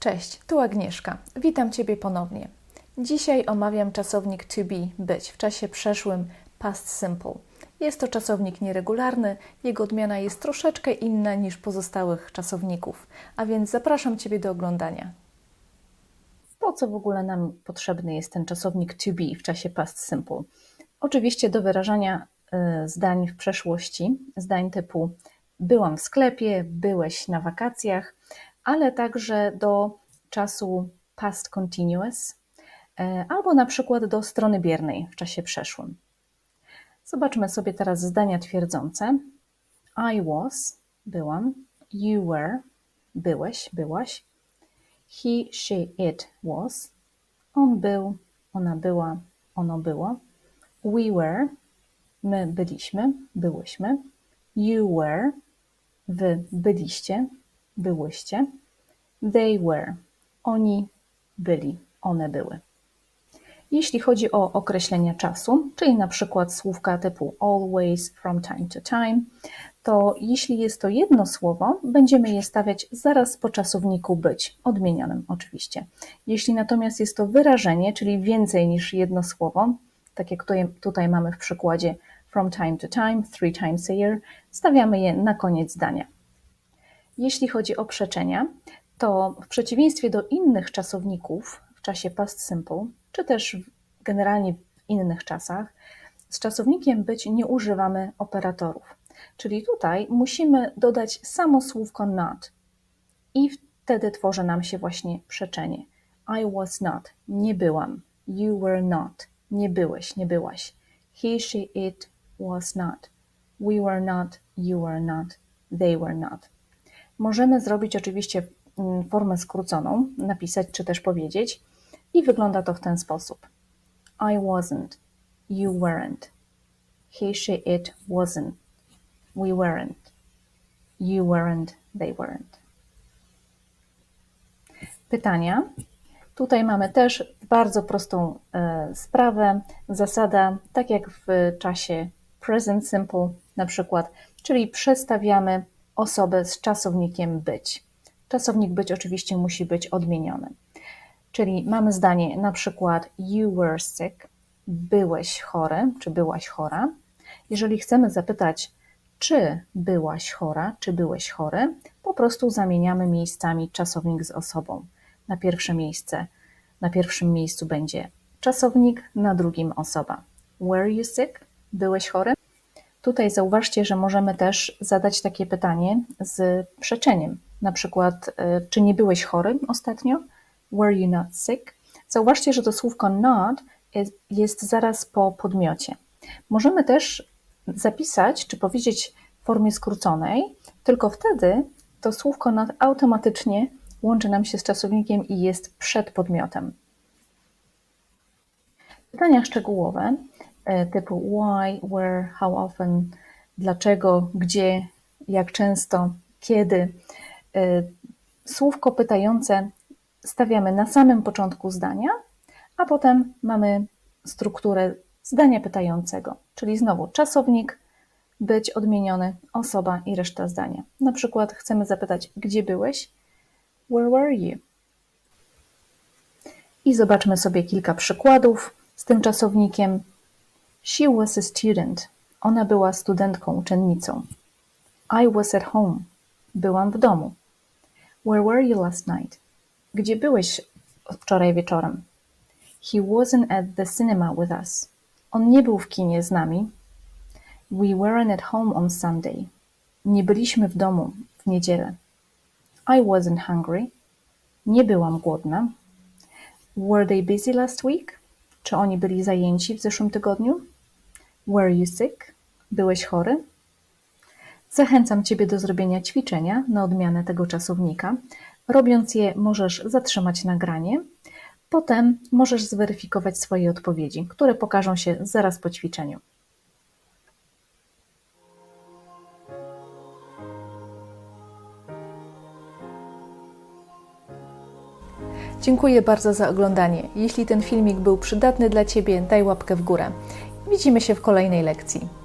Cześć, tu Agnieszka. Witam Ciebie ponownie. Dzisiaj omawiam czasownik to be, być w czasie przeszłym past simple. Jest to czasownik nieregularny, jego odmiana jest troszeczkę inna niż pozostałych czasowników, a więc zapraszam Ciebie do oglądania. Po co w ogóle nam potrzebny jest ten czasownik to be w czasie past simple? Oczywiście do wyrażania y, zdań w przeszłości, zdań typu byłam w sklepie, byłeś na wakacjach, ale także do czasu past continuous y, albo na przykład do strony biernej w czasie przeszłym. Zobaczmy sobie teraz zdania twierdzące. I was, byłam. You were, byłeś, byłaś. He, she, it was. On był, ona była, ono było. We were, my byliśmy, byłyśmy. You were, wy byliście, byłyście. They were, oni byli, one były. Jeśli chodzi o określenie czasu, czyli na przykład słówka typu always, from time to time, to jeśli jest to jedno słowo, będziemy je stawiać zaraz po czasowniku być, odmienionym oczywiście. Jeśli natomiast jest to wyrażenie, czyli więcej niż jedno słowo, tak jak tutaj mamy w przykładzie from time to time, three times a year, stawiamy je na koniec zdania. Jeśli chodzi o przeczenia, to w przeciwieństwie do innych czasowników w czasie past simple, czy też generalnie w innych czasach, z czasownikiem być nie używamy operatorów. Czyli tutaj musimy dodać samo słówko not i wtedy tworzy nam się właśnie przeczenie. I was not, nie byłam. You were not, nie byłeś, nie byłaś. He, she, it was not. We were not, you were not, they were not. Możemy zrobić oczywiście mm, formę skróconą, napisać czy też powiedzieć i wygląda to w ten sposób. I wasn't, you weren't. He, she, it wasn't. We weren't. You weren't, they weren't. Pytania. Tutaj mamy też bardzo prostą e, sprawę. Zasada, tak jak w czasie present simple na przykład, czyli przestawiamy osobę z czasownikiem być. Czasownik być oczywiście musi być odmieniony. Czyli mamy zdanie na przykład you were sick, byłeś chory, czy byłaś chora. Jeżeli chcemy zapytać, czy byłaś chora, czy byłeś chory, po prostu zamieniamy miejscami czasownik z osobą. Na pierwsze miejsce, na pierwszym miejscu będzie czasownik, na drugim osoba. Were you sick? Byłeś chory? Tutaj zauważcie, że możemy też zadać takie pytanie z przeczeniem. Na przykład, y, czy nie byłeś chory ostatnio? Were you not sick? Zauważcie, że to słówko not jest, zaraz po podmiocie. Możemy też zapisać, czy powiedzieć w formie skróconej, tylko wtedy to słówko not automatycznie łączy nam się z czasownikiem i jest przed podmiotem. Pytania szczegółowe typu why, where, how often, dlaczego, gdzie, jak często, kiedy. E, Słówko pytające stawiamy na samym początku zdania, a potem mamy strukturę zdania pytającego, czyli znowu czasownik, być odmieniony, osoba i reszta zdania. Na przykład chcemy zapytać, gdzie byłeś? Where were you? I zobaczmy sobie kilka przykładów z tym czasownikiem. She was a student. Ona była studentką, uczennicą. I was at home. Byłam w domu. Where were you last night? Gdzie byłeś wczoraj wieczorem? He wasn't at the cinema with us. On nie był w kinie z nami. We weren't at home on Sunday. Nie byliśmy w domu w niedzielę. I wasn't hungry. Nie byłam głodna. Were they busy last week? Czy oni byli zajęci w zeszłym tygodniu? Were you sick? Byłeś chory? Zachęcam Ciebie do zrobienia ćwiczenia na odmianę tego czasownika. Robiąc je, możesz zatrzymać nagranie. Potem możesz zweryfikować swoje odpowiedzi, które pokażą się zaraz po ćwiczeniu. Dziękuję bardzo za oglądanie. Jeśli ten filmik był przydatny dla Ciebie, daj łapkę w górę. Widzimy się w kolejnej lekcji.